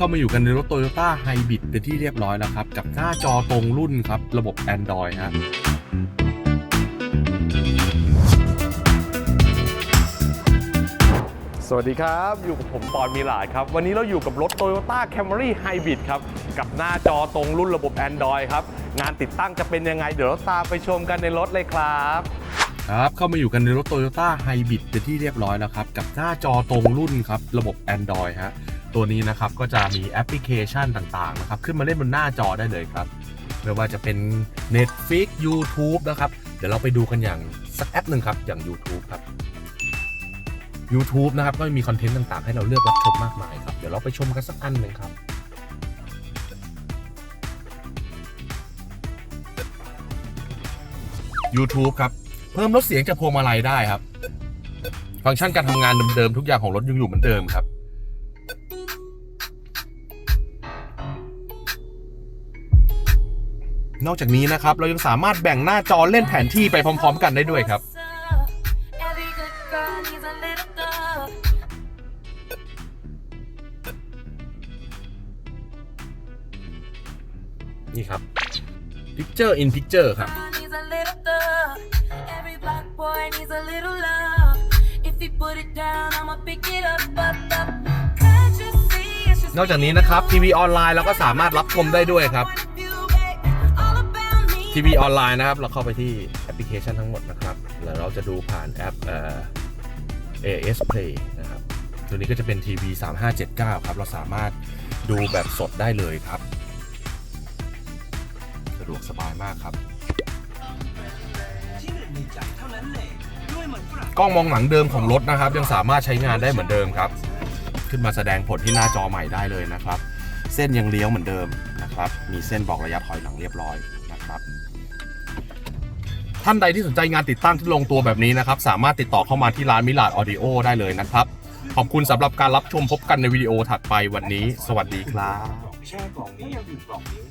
เข้ามาอยู่กันในรถ Toyota Hybrid เป็นที่เรียบร้อยแล้วครับ กับหน้าจอตรงรุ่นครับ ระบบ Android ฮะสวัสดีครับ อยู่กับผมปอนมีหลาดครับ วันนี้เราอยู่กับรถ Toyota Camry Hybrid ครับ กับหน้าจอตรงรุ่นระบบ Android ครับ งานติดตั้งจะเป็นยังไง เดี๋ยวเราตามไปชมกันในรถเลยครับครับเข้ามาอยู่กันในรถ Toyota Hybrid เป็นที่เรียบร้อยแล้วครับ กับหน้าจอตรงรุ่นครับ ระบบ Android ฮะ ตัวนี้นะครับก็จะมีแอปพลิเคชันต่างๆนะครับขึ้นมาเล่นบนหน้าจอได้เลยครับไม่ว่าจะเป็น Netflix YouTube นะครับ เดี๋ยวเราไปดูกันอย่างสักแอปหนึ่งครับ อย่าง YouTube ครับ YouTube นะครับก็มีคอนเทนต์ต่างๆ ให้เราเลือกรับชมมากมายครับ เดี๋ยวเราไปชมกันสักอันหนึ่งครับ YouTube ครับ เพิ่มลดเสียงจากพวงมาลัยได้ครับ ฟังก์ชันการทำงานเดิมๆ ทุกอย่างของรถยังอยู่เหมือนเดิมครับ นอกจากนี้นะครับ เรายังสามารถแบ่งหน้าจอเล่นแผนที่ไปพร้อม ๆ กันได้ด้วยครับ Every good girl needs a little love. นี่ครับ Picture in Picture ครับ Girl needs a little love. Every black boy needs a little love. If you put it down, I'ma pick it up, up, up. Can't you see it's just นอกจากนี้นะครับทีวีออนไลน์เราก็สามารถรับชมได้ด้วยครับ All about me. ทีวีออนไลน์นะครับ เราเข้าไปที่แอปพลิเคชันทั้งหมดนะครับ แล้วเราจะดูผ่านแอปเอ่อ AS Play นะครับ ตัวนี้ก็จะเป็นทีวี3579 ครับ เราสามารถดูแบบสดได้เลยครับ สะดวกสบายมากครับ กล้องมองหลังเดิมของรถนะครับ ยังสามารถใช้งานได้เหมือนเดิมครับ ขึ้นมาแสดงผลที่หน้าจอใหม่ได้เลยนะครับ เส้นยังเลี้ยวเหมือนเดิมนะครับ มีเส้นบอกระยะถอยหลังเรียบร้อยนะครับ ท่านใดที่สนใจงานติดตั้งที่ลงตัวแบบนี้นะครับ สามารถติดต่อเข้ามาที่ร้านมิลาดออดิโอได้เลยนะครับ ขอบคุณสำหรับการรับชมพบกันในวิดีโอถัดไปวันนี้ สวัสดีครับแช่กล่องนี้ยังอยู่กล่องนี้